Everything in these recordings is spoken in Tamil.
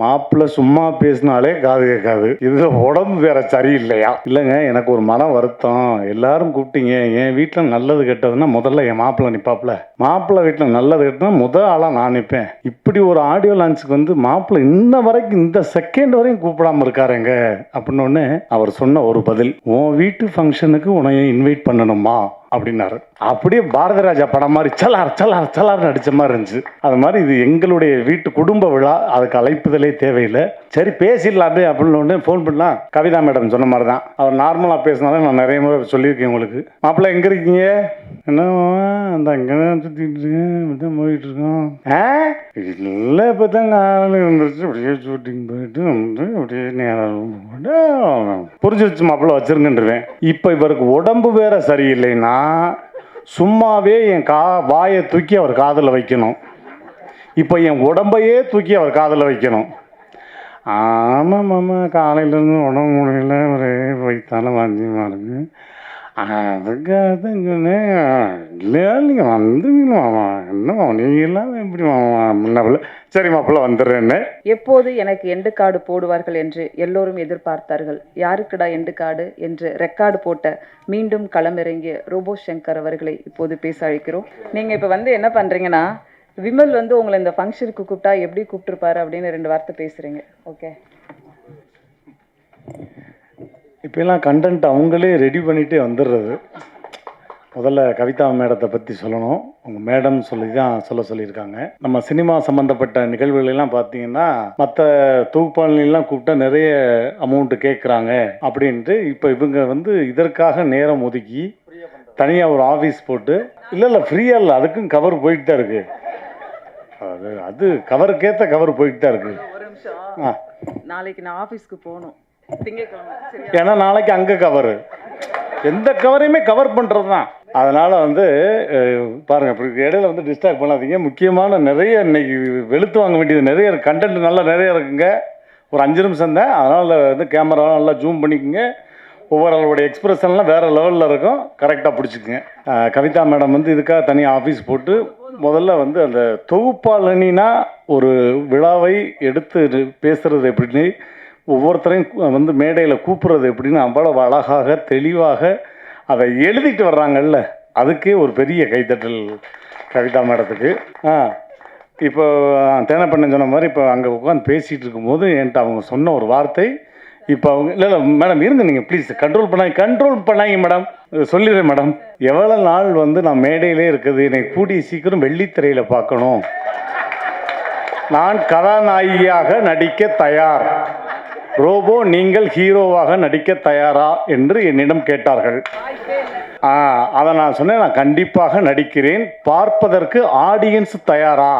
மாப்பிள்ள சும்மா பேசினாலே காது கேட்காது. இதுல உடம்பு வேற சரியில்லையா? இல்லைங்க எனக்கு ஒரு மன வருத்தம். எல்லாரும் கூப்பிட்டீங்க. என் வீட்டில் நல்லது கெட்டதுன்னா முதல்ல என் மாப்பிள்ள நிப்பாப்புல. மாப்பிள்ள வீட்டில் நல்லது கெட்டதுன்னா முத ஆளாக நான் நிற்பேன் இப்படி ஒரு ஆடியோ லான்ச்சுக்கு வந்து மாப்பிள்ள இன்ன வரைக்கும் இந்த செகண்ட் வரையும் கூப்பிடாம இருக்காருங்க. அப்படின்னு அவர் சொன்ன ஒரு பதில் உன் வீட்டு ஃபங்க்ஷனுக்கு உனைய இன்வைட் பண்ணணுமா? அப்படின்னாரு. அப்படியே பாரதி ராஜா படம் மாதிரி சலார் சலார் சலார் நடிச்ச மாதிரி இருந்துச்சு. அது மாதிரி இது எங்களுடைய வீட்டு குடும்ப விழா அதுக்கு அழைப்புதலே தேவையில்லை. சரி பேசிடலாமே அப்படின்னு ஒன்று ஃபோன் பண்ணலாம் கவிதா மேடம் சொன்ன மாதிரி தான். அவர் நார்மலாக பேசினாலும் நான் நிறைய முறை சொல்லியிருக்கேன் உங்களுக்கு. மாப்பிள்ளை எங்கே இருக்கீங்க? என்ன அந்த அங்கே தான் சுற்றிட்டு இருக்கேன் இப்படி போயிட்டு இருக்கோம் ஆ? இல்லை இப்போ தான் காலையில் இருந்துருச்சு அப்படியே ஷூட்டிங் போயிட்டு வந்து அப்படியே நேரம் வச்சு மாப்பிள்ளை வச்சிருங்கன்றுவேன். இப்போ இவருக்கு உடம்பு வேற சரியில்லைன்னா சும்மாவே என் கா வாயை தூக்கி அவர் காதில் வைக்கணும். இப்போ என் உடம்பையே தூக்கி அவர் காதில் வைக்கணும். ஆமாம் மாமா காலையிலேருந்து உடம்பு முடியல ஒரே வயிற்றால வாந்தியமாக இருக்கு அதுக்கு இல்லையா? நீங்கள் வந்துருவீங்க மாமா என்ன மாமா நீங்கள் இல்லாமல் எப்படி மாமா முன்னாப்புல சரி மாப்பிள்ள வந்துடுறேன்னு. எப்போது எனக்கு எண்டு கார்டு போடுவார்கள் என்று எல்லோரும் எதிர்பார்த்தார்கள். யாருக்குடா எண்டு கார்டு என்று ரெக்கார்டு போட்ட மீண்டும் களமிறங்கிய ரோபோ சங்கர் அவர்களை இப்போது பேச அழைக்கிறோம். நீங்கள் இப்போ வந்து என்ன பண்ணுறீங்கன்னா விமல் வந்து உங்களை இந்த ஃபங்க்ஷனுக்கு கூப்பிட்டா எப்படி கூப்பிட்டுருப்பாரு அப்படின்னு ரெண்டு வார்த்தை பேசுறீங்க. ஓகே. இப்போலாம் கண்டென்ட் அவங்களே ரெடி பண்ணிகிட்டே வந்துடுறது. முதல்ல கவிதா மேடத்தை பற்றி சொல்லணும். உங்கள் மேடம் சொல்லி தான் சொல்ல சொல்லியிருக்காங்க. நம்ம சினிமா சம்மந்தப்பட்ட நிகழ்வுகளெல்லாம் பார்த்தீங்கன்னா மற்ற தொகுப்பாளிலாம் கூப்பிட்டா நிறைய அமௌண்ட்டு கேட்குறாங்க அப்படின்ட்டு இப்போ இவங்க வந்து இதற்காக நேரம் ஒதுக்கி தனியாக ஒரு ஆஃபீஸ் போட்டு இல்லை இல்லை ஃப்ரீயாக இல்லை அதுக்கும் கவர் போயிட்டு தான் இருக்குது அது அது கவருக்கேற்ற கவர் போயிட்டு தான் இருக்குது ஒரு நிமிஷம். ஆ. நாளைக்கு நான் ஆபீஸ்க்கு போகணும். ஏன்னா நாளைக்கு அங்கே கவரு எந்த கவரையுமே கவர் பண்ணுறது தான் அதனால் வந்து பாருங்கள் பாருங்க இடையில வந்து டிஸ்டர்ப் பண்ணாதீங்க. முக்கியமான நிறைய இன்னைக்கு வெளுத்து வாங்க வேண்டியது நிறைய கண்டென்ட் நல்லா நிறைய இருக்குங்க. ஒரு அஞ்சு நிமிஷம் தான். அதனால் வந்து கேமரா நல்லா ஜூம் பண்ணிக்கோங்க. ஒவ்வொரு ஆளுடைய எக்ஸ்பிரஷன்லாம் வேறு லெவலில் இருக்கும். கரெக்டாக பிடிச்சிக்குங்க. கவிதா மேடம் வந்து இதுக்காக தனியாக ஆஃபீஸ் போட்டு முதல்ல வந்து அந்த தொகுப்பாளனா ஒரு விழாவை எடுத்து பேசுறது எப்படின்னு ஒவ்வொருத்தரையும் வந்து மேடையில் கூப்பிட்றது எப்படின்னு அவ்வளவு அழகாக தெளிவாக அதை எழுதிட்டு வர்றாங்கல்ல. அதுக்கே ஒரு பெரிய கைத்தட்டல் கவிதா மேடத்துக்கு. ஆ இப்போ தேனப்பண்ணன் சொன்ன மாதிரி இப்போ அங்கே உட்காந்து பேசிகிட்டு இருக்கும்போது என்கிட்ட அவங்க சொன்ன ஒரு வார்த்தை இப்போ அவங்க இல்லை இல்லை மேடம் இருங்க நீங்கள் ப்ளீஸ் கண்ட்ரோல் பண்ணாங்க கண்ட்ரோல் பண்ணாங்க மேடம். சொல்லிடுறேன் மேடம். எவ்வளோ நாள் வந்து நான் மேடையிலே இருக்குது என்னை கூடிய சீக்கிரம் வெள்ளித்திரையில் பார்க்கணும். நான் கதாநாயகியாக நடிக்க தயார். ரோபோ நீங்கள் ஹீரோவாக நடிக்க தயாரா என்று என்னிடம் கேட்டார்கள். அதை நான் சொன்னேன். நான் கண்டிப்பாக நடிக்கிறேன். பார்ப்பதற்கு ஆடியன்ஸ் தயாரா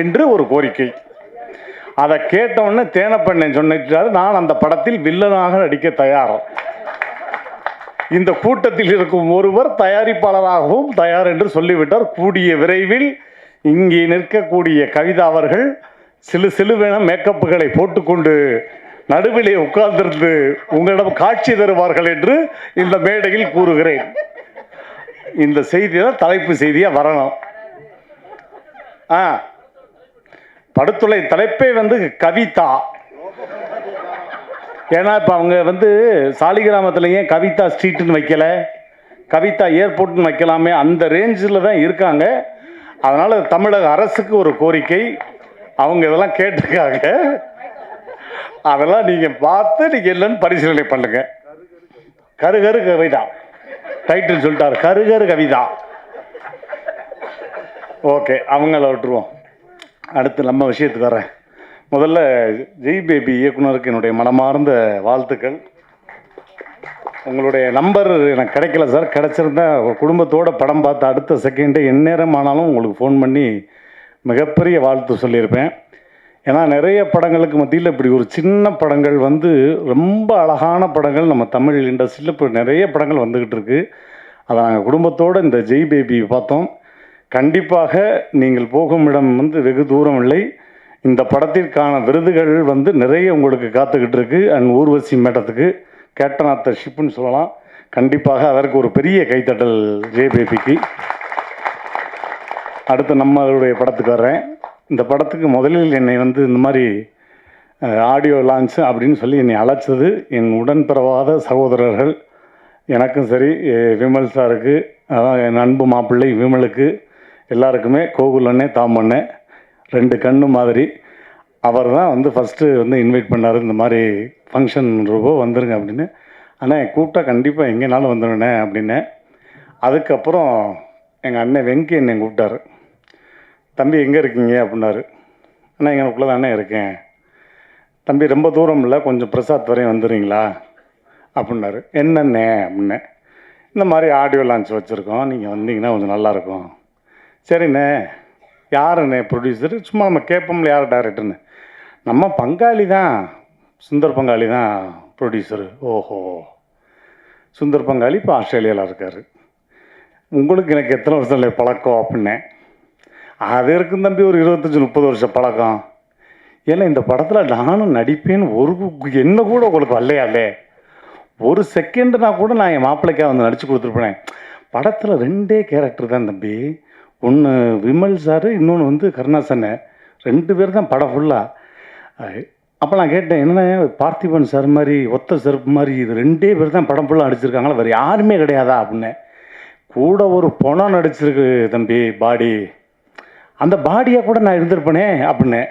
என்று ஒரு கோரிக்கை. அதை கேட்டவுடனே தேனப்பண்ணன் சொன்னிட்டாரு நான் அந்த படத்தில் வில்லனாக நடிக்க தயார். இந்த கூட்டத்தில் இருக்கும் ஒருவர் தயாரிப்பாளராகவும் தயார் என்று சொல்லிவிட்டார். கூடிய விரைவில் இங்கே நிற்கக்கூடிய கவிதா அவர்கள் சிலு சிலுவென மேக்கப்புகளை போட்டுக்கொண்டு நடுவிலே உட்கார்ந்திருந்து உங்களிடம் காட்சி தருவார்கள் என்று இந்த மேடையில் கூறுகிறேன். இந்த செய்தி தான் தலைப்பு செய்தியாக வரணும். ஆ. படுத்துளை தலைப்பே வந்து கவிதா. ஏன்னா இப்போ அவங்க வந்து சாலிகிராமத்தில் ஏன் கவிதா ஸ்ட்ரீட்டுன்னு வைக்கல? கவிதா ஏர்போர்ட்னு வைக்கலாமே அந்த ரேஞ்சில் தான் இருக்காங்க. அதனால் தமிழக அரசுக்கு ஒரு கோரிக்கை. அவங்க இதெல்லாம் கேட்டிருக்காங்க. அதெல்லாம் நீங்கள் பார்த்து நீங்கள் இல்லைன்னு பரிசீலனை பண்ணுங்க. கருகரு கவிதா. டைட்டில் சொல்லிட்டார். கருகரு கவிதா. ஓகே அவங்கள விட்டுருவோம். அடுத்து நம்ம விஷயத்துக்கு வரேன். முதல்ல ஜெய் பேபி இயக்குனருக்கு என்னுடைய மனமார்ந்த வாழ்த்துக்கள். உங்களுடைய நம்பர் எனக்கு கிடைக்கல சார். கிடச்சிருந்தா குடும்பத்தோட படம் பார்த்த அடுத்த செகண்டு எந்நேரம் ஆனாலும் உங்களுக்கு ஃபோன் பண்ணி மிகப்பெரிய வாழ்த்து சொல்லியிருப்பேன். ஏன்னா நிறைய படங்களுக்கு மத்தியில் இப்படி ஒரு சின்ன படங்கள் வந்து ரொம்ப அழகான படங்கள் நம்ம தமிழ் இண்டஸ்ட்ரியில் இப்போ நிறைய படங்கள் வந்துக்கிட்டு இருக்கு. அதை நாங்கள் குடும்பத்தோடு இந்த ஜெய் பேபி பார்த்தோம். கண்டிப்பாக நீங்கள் போகும் இடம் வந்து வெகு தூரம் இல்லை. இந்த படத்திற்கான விருதுகள் வந்து நிறைய உங்களுக்கு காத்துக்கிட்டு இருக்கு. அண்ட் ஊர்வசி மேடத்துக்கு கேட்டனாத்த ஷிப்புன்னு சொல்லலாம். கண்டிப்பாக அதற்கு ஒரு பெரிய கைத்தட்டல் ஜெய் பேபிக்கு. அடுத்து நம்மளுடைய படத்துக்கு வர்றேன். இந்த படத்துக்கு முதலில் என்னை வந்து இந்த மாதிரி ஆடியோ லான்ச் அப்படின்னு சொல்லி என்னை அழைச்சது என் உடன்பிறவாத சகோதரர்கள். எனக்கும் சரி விமல் சாருக்கு அதான் என் அன்பு மாப்பிள்ளை விமலுக்கு எல்லாருக்குமே கோகுல் அண்ணே தாமண்ணே ரெண்டு கண்ணு மாதிரி. அவர் தான் வந்து ஃபஸ்ட்டு வந்து இன்வைட் பண்ணார் இந்த மாதிரி ஃபங்க்ஷன் ரூபோ வந்துருங்க அப்படின்னு. அண்ணே கூப்பிட்டா கண்டிப்பாக எங்கேனாலும் வந்துடுண்ணே அப்படின்னேன் அதுக்கப்புறம் எங்கள் அண்ணன் வெங்கி என்னை கூப்பிட்டாரு. தம்பி எங்கே இருக்கீங்க? அப்படின்னாரு. அண்ணா எங்களுக்குள்ளே தானே இருக்கேன். தம்பி ரொம்ப தூரம் இல்லை கொஞ்சம் பிரசாத் வரையும் வந்துடுறீங்களா அப்படின்னாரு. என்னண்ணே? அப்படின்னே. இந்த மாதிரி ஆடியோ லான்ச் வச்சுருக்கோம். நீங்கள் வந்தீங்கன்னா கொஞ்சம் நல்லாயிருக்கும். சரிண்ணே. யாருண்ணே ப்ரொடியூசர் சும்மா நம்ம கேட்போம்ல யார் டேரக்டர்னு நம்ம பங்காளி தான். சுந்தர் பங்காளி தான் ப்ரொடியூசரு ஓஹோ. சுந்தர் பங்காளி இப்போ ஆஸ்திரேலியாவில் இருக்கார். உங்களுக்கு எனக்கு எத்தனை வருஷம் இல்லை பழக்கம்? அப்படின்னேன் அது இருக்கும் தம்பி ஒரு இருபத்தஞ்சி முப்பது வருஷம் பழக்கம். ஏன்னா இந்த படத்தில் நானும் நடிப்பேன்னு ஒரு என்ன கூட உங்களுக்கு வரலையாலே ஒரு செகண்டுனா கூட நான் என் மாப்பிள்ளைக்காக வந்து நடித்து கொடுத்துருப்பேன். படத்தில் ரெண்டே கேரக்டர் தான் தம்பி. ஒன்று விமல் சார் இன்னொன்று வந்து கருணாசனை. ரெண்டு பேர் தான் படம் ஃபுல்லாக அப்போ நான் கேட்டேன் என்ன பார்த்திபன் சார் மாதிரி ஒத்த செருப்பு மாதிரி இது ரெண்டே பேர் தான் படம் ஃபுல்லாக நடிச்சிருக்காங்களா? வேறு யாருமே கிடையாதா? அப்படின்னு. கூட ஒரு பொணம் நடிச்சிருக்கு தம்பி பாடி. அந்த பாடியாக கூட நான் இருந்திருப்பேனே அப்படின்னேன்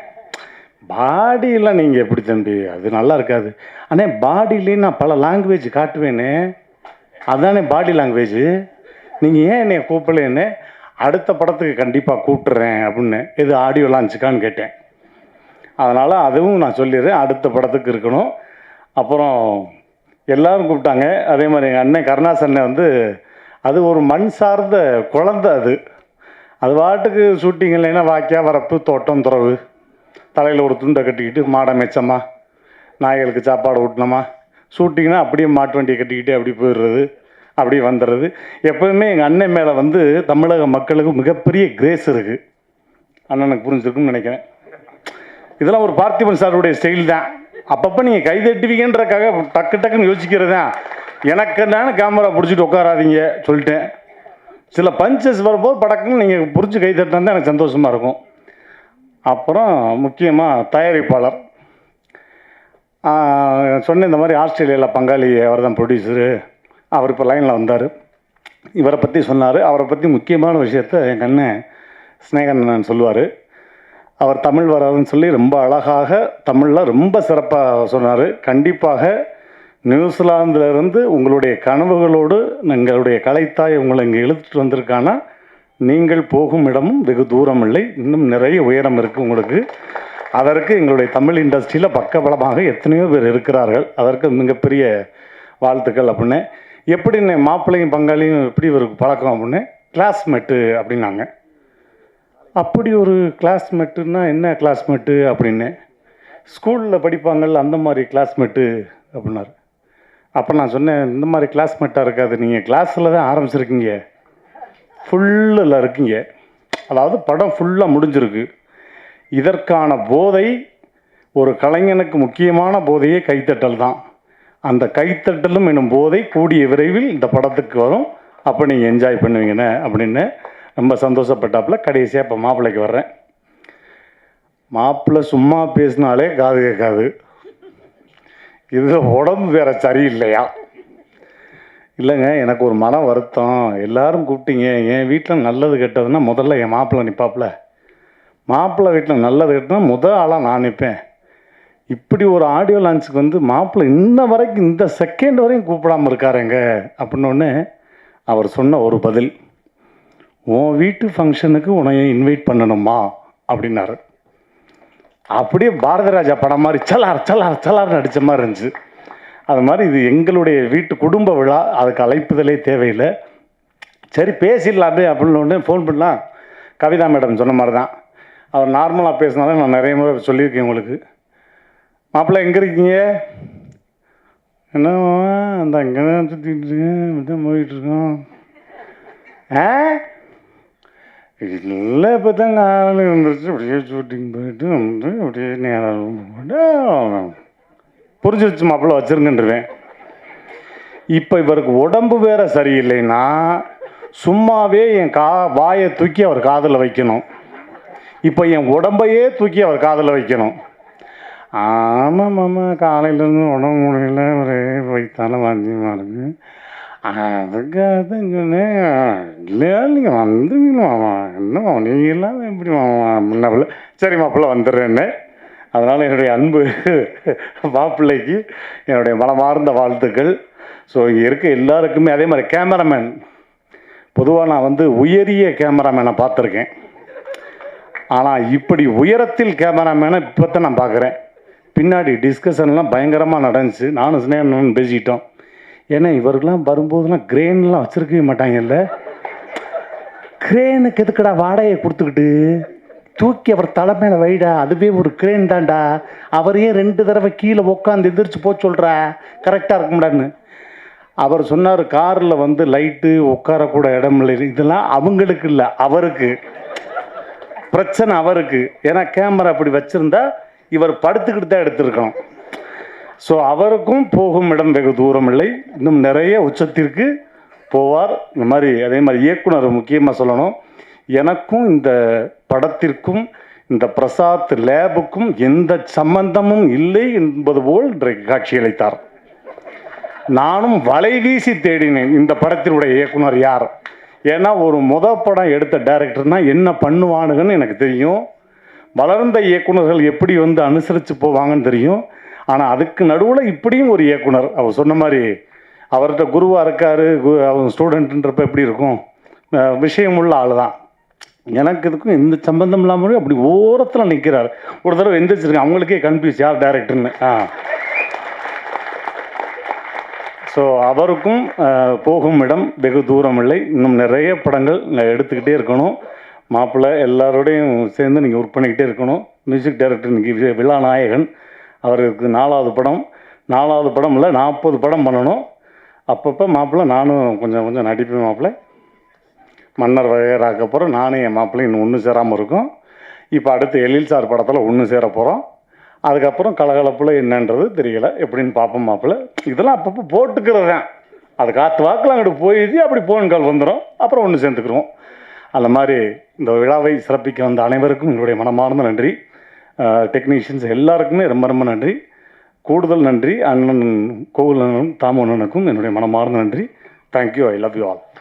பாடியெல்லாம் நீங்கள் எப்படி தம்பி அது நல்லா இருக்காது. அண்ணே பாடியிலேயும் நான் பல லாங்குவேஜ் காட்டுவேனே. அதானே பாடி லாங்குவேஜ் நீங்கள் ஏன் என்னை கூப்பிடலன்னு அடுத்த படத்துக்கு கண்டிப்பாக கூப்பிட்டுறேன் அப்படின்னு எது ஆடியோ லான்ச்சுக்கான்னு கேட்டேன். அதனால் அதுவும் நான் சொல்லிடுறேன் அடுத்த படத்துக்கு இருக்கணும். அப்புறம் எல்லாரும் கூப்பிட்டாங்க. அதே மாதிரி எங்கள் அண்ணன் கருணாசன்னை வந்து அது ஒரு மண் சார்ந்த குழந்தை அது. அது பாட்டுக்கு ஷூட்டிங் இல்லைன்னா வாக்கியா வரப்பு தோட்டம் துறவு. தலையில் ஒரு துண்டை கட்டிக்கிட்டு மாடை மெச்சமா நாய்களுக்கு சாப்பாடு ஊட்டினோமா ஷூட்டிங்னா அப்படியே மாட்டு வண்டியை கட்டிக்கிட்டு அப்படி போயிடுறது அப்படியே வந்துடுறது. எப்போவுமே எங்கள் அண்ணன் மேலே வந்து தமிழக மக்களுக்கு மிகப்பெரிய கிரேஸ் இருக்குது அண்ணனுக்கு புரிஞ்சிருக்குன்னு நினைக்கிறேன். இதெல்லாம் ஒரு பார்த்திபன் சாருடைய ஸ்டைல் தான். அப்பப்போ நீங்கள் கை தட்டுவீங்கன்றக்காக டக்கு டக்குன்னு யோசிக்கிறது தான் எனக்கு என்னன்னு கேமரா பிடிச்சிட்டு உட்காராதீங்க சொல்லிட்டேன். சில பஞ்சஸ் வரும்போது படக்குன்னு நீங்கள் புரிஞ்சு கை தட்டினா தான் எனக்கு சந்தோஷமாக இருக்கும். அப்புறம் முக்கியமாக தயாரிப்பாளர். சொன்ன இந்த மாதிரி ஆஸ்திரேலியாவில் பங்காளி அவர் தான் ப்ரொடியூசரு அவர் இப்போ லைனில் வந்தார். இவரை பற்றி சொன்னார். அவரை பற்றி முக்கியமான விஷயத்த என் அண்ணன் ஸ்னேகன் சொல்லுவார். அவர் தமிழ் வராதுன்னு சொல்லி ரொம்ப அழகாக தமிழில் ரொம்ப சிறப்பாக சொன்னார். கண்டிப்பாக நியூசிலாந்திலிருந்து உங்களுடைய கனவுகளோடு எங்களுடைய கலைத்தாய் உங்களை இங்கே இழுத்துட்டு வந்திருக்கானா நீங்கள் போகும் இடமும் வெகு தூரம் இல்லை இன்னும் நிறைய உயரம் இருக்குது உங்களுக்கு. அதற்கு எங்களுடைய தமிழ் இண்டஸ்ட்ரியில் பக்கபலமாக எத்தனையோ பேர் இருக்கிறார்கள். அதற்கு மிகப்பெரிய வாழ்த்துக்கள் அப்படின்னு. எப்படி மாப்பிள்ளையும் பங்காளியும் எப்படி ஒரு பழக்கம் அப்படின்னு? கிளாஸ்மேட்டு அப்படின்னாங்க. அப்படி ஒரு கிளாஸ்மேட்டுன்னா என்ன கிளாஸ்மேட்டு அப்படின்னு? ஸ்கூலில் படிப்பாங்கள்ல அந்த மாதிரி கிளாஸ்மேட்டு அப்படின்னாரு. அப்போ நான் சொன்னேன் இந்த மாதிரி கிளாஸ்மேட்டாக இருக்காது. நீங்கள் கிளாஸில் தான் ஆரம்பிச்சிருக்கீங்க. ஃபுல்லில் இருக்கீங்க. அதாவது படம் ஃபுல்லாக முடிஞ்சிருக்கு. இதற்கான போதை ஒரு கலைஞனுக்கு முக்கியமான போதையே கைத்தட்டல் தான். அந்த கைத்தட்டலும் எனும் போதை கூடிய விரைவில் இந்த படத்துக்கு வரும். அப்போ நீங்கள் என்ஜாய் பண்ணுவீங்கன்னு அப்படின்னு ரொம்ப சந்தோஷப்பட்டாப்புல. கடைசியாக இப்போ மாப்பிள்ளைக்கு வர்றேன். மாப்பிள்ளை சும்மா பேசினாலே காது கேட்காது. இது உடம்பு வேற சரியில்லையா? இல்லைங்க எனக்கு ஒரு மன வருத்தம். எல்லாரும் கூப்பிட்டீங்க. என் வீட்டில் நல்லது கெட்டதுன்னா முதல்ல என் மாப்பிள்ளை நிற்பாப்புல மாப்பிள்ளை வீட்டில் நல்லது கெட்டதுன்னா முத ஆளாக நான் நிற்பேன் இப்படி ஒரு ஆடியோ லான்ச்சுக்கு வந்து மாப்பிள்ளை இன்ன வரைக்கும் இந்த செகண்ட் வரையும் கூப்பிடாம இருக்காருங்க. அப்படின்னோடனே அவர் சொன்ன ஒரு பதில் உன் வீட்டு ஃபங்க்ஷனுக்கு உன்னைய இன்வைட் பண்ணணுமா? அப்படின்னாரு. அப்படியே பாரதராஜா படம் மாதிரி சலார் சலார் சலார் நடித்த மாதிரி இருந்துச்சு. அது மாதிரி இது எங்களுடைய வீட்டு குடும்ப விழா அதுக்கு அழைப்புதலே தேவையில்லை. சரி பேசிடலாமே அப்படின்னு ஒன்று ஃபோன் பண்ணலாம். கவிதா மேடம் சொன்ன மாதிரி தான். அவர் நார்மலாக பேசினாலும் நான் நிறைய முறை சொல்லியிருக்கேன் உங்களுக்கு. மாப்பிள்ளை எங்கே இருக்கீங்க? என்ன அந்த அங்கே தான் சுற்றிட்டு இருக்கேன். இப்படிதான் போயிட்டு ஆ? இல்லை இப்போ தான் காலையில் இருந்துச்சு அப்படியே ஷூட்டிங் போயிட்டு வந்து அப்படியே நேரம் போட்டு புரிஞ்சிருச்சு மாப்பிள்ள வச்சிருங்கன்றவேன். இப்போ இவருக்கு உடம்பு வேற சரியில்லைன்னா சும்மாவே என் கா வாயை தூக்கி அவர் காதில் வைக்கணும். இப்போ என் உடம்பையே தூக்கி அவர் காதில் வைக்கணும். ஆமாம் மாமா காலையிலேருந்து உடம்பு முடியல ஒரே வயிற்றால வாந்தியமாக இருக்குது அதுக்கு தான் இல்லையா? நீங்கள் வந்துருவீங்களா? மாமா என்ன மாமா நீங்கள் இல்லாமல் எப்படி மாமா முன்னாப்புல சரி மாப்பிள்ள வந்துடுறேன்னு. அதனால் என்னுடைய அன்பு மாப்பிள்ளைக்கு என்னுடைய மனமார்ந்த வாழ்த்துக்கள். ஸோ இங்கே இருக்க எல்லாருக்குமே அதே மாதிரி கேமராமேன். பொதுவாக நான் வந்து உயரிய கேமராமேனை பார்த்துருக்கேன். ஆனால் இப்படி உயரத்தில் கேமராமேனை இப்போ தான் நான் பார்க்குறேன். பின்னாடி டிஸ்கஷன்லாம் பயங்கரமாக நடந்துச்சு. நானும் ஸ்னேகன் பேசிக்கிட்டோம். ஏன்னா இவருக்கெல்லாம் வரும்போதெல்லாம் கிரேன்லாம் வச்சுருக்கவே மாட்டாங்கல்ல? கிரேனுக்கு எதுக்குடா வாடகையை கொடுத்துக்கிட்டு தூக்கி அவர் தலை மேலே வைடா அதுவே ஒரு கிரேன் தான்டா. அவரையே ரெண்டு தடவை கீழே உட்காந்து எந்திரிச்சு போக சொல்கிறா கரெக்டாக இருக்க முடியாதுன்னு அவர் சொன்னார் காரில் வந்து லைட்டு உட்காரக்கூட இடம் இல்லை. இதெல்லாம் அவங்களுக்கு இல்லை அவருக்கு. பிரச்சனை அவருக்கு. ஏன்னா கேமரா அப்படி வச்சுருந்தா இவர் படுத்துக்கிட்டு தான் எடுத்திருக்கணும். ஸோ அவருக்கும் போகும் இடம் வெகு தூரம் இல்லை இன்னும் நிறைய உச்சத்திற்கு போவார். இந்த மாதிரி அதே மாதிரி இயக்குனர் முக்கியமாக சொல்லணும். எனக்கும் இந்த படத்திற்கும் இந்த பிரசாத் லேபுக்கும் எந்த சம்பந்தமும் இல்லை என்பது போல் இன்றைக்கு காட்சியளித்தார் நானும் வலை வீசி தேடினேன் இந்த படத்தினுடைய இயக்குனர் யார்? ஏன்னா ஒரு முத படம் எடுத்த டைரக்டர்னா என்ன பண்ணுவானுங்கன்னு எனக்கு தெரியும். வளர்ந்த இயக்குனர்கள் எப்படி வந்து அனுசரித்து போவாங்கன்னு தெரியும். ஆனால் அதுக்கு நடுவில் இப்படியும் ஒரு இயக்குனர் அவர் சொன்ன மாதிரி அவர்கிட்ட குருவாக இருக்காரு கு- அவர் ஸ்டூடெண்ட்ன்றப்ப எப்படி இருக்கும்? விஷயம் விஷயமுள்ள ஆள் தான் எனக்கு இதுக்கும் எந்த சம்பந்தம் இல்லாமல் அப்படி ஓரத்தில் நிற்கிறார் ஒரு தடவை எந்திரிச்சிருக்கேன் அவங்களுக்கே கன்ஃபியூஸ் யார் டேரக்டர்னு ஆ. ஸோ அவருக்கும் போகும் இடம் வெகு தூரம் இல்லை. இன்னும் நிறைய படங்கள் எடுத்துக்கிட்டே இருக்கணும். மாப்பிள்ளை எல்லாரோடையும் சேர்ந்து நீங்கள் ஒர்க் பண்ணிக்கிட்டே இருக்கணும். மியூசிக் டைரக்டர் இன்னைக்கு விழா நாயகன். அவருக்கு நாலாவது படம் நாலாவது படம் இல்லை நாற்பது படம் பண்ணணும். அப்பப்போ மாப்பிள்ளை நானும் கொஞ்சம் கொஞ்சம் நடிப்பேன் மாப்பிள்ளை. மன்னர் வகையராக்க அப்புறம் நானும் என் மாப்பிள்ளை இன்னும் ஒன்று சேராமல் இருக்கும். இப்போ அடுத்து எழில் சார் படத்தில் ஒன்று சேர போகிறோம் அதுக்கப்புறம் கலகலப்பில் என்னன்றது தெரியல. எப்படின்னு பார்ப்போம் மாப்பிள்ளை. இதெல்லாம் அப்பப்போ போட்டுக்கிறது தான் அது காற்று வாக்கில் அங்கிட்டு போயிடுச்சு அப்படி போன் கால் வந்துடும் அப்புறம் ஒன்று சேர்ந்துக்கிறோம் அந்த மாதிரி இந்த விழாவை சிறப்பிக்க வந்த அனைவருக்கும் என்னுடைய மனமார்ந்த நன்றி. டெக்னீஷியன்ஸ் எல்லாருக்குமே ரொம்ப ரொம்ப நன்றி. கூடுதல் நன்றி அண்ணன் கோகுலனும் தாமு அண்ணனுக்கும் என்னுடைய மனமார்ந்த நன்றி. Thank you I love you all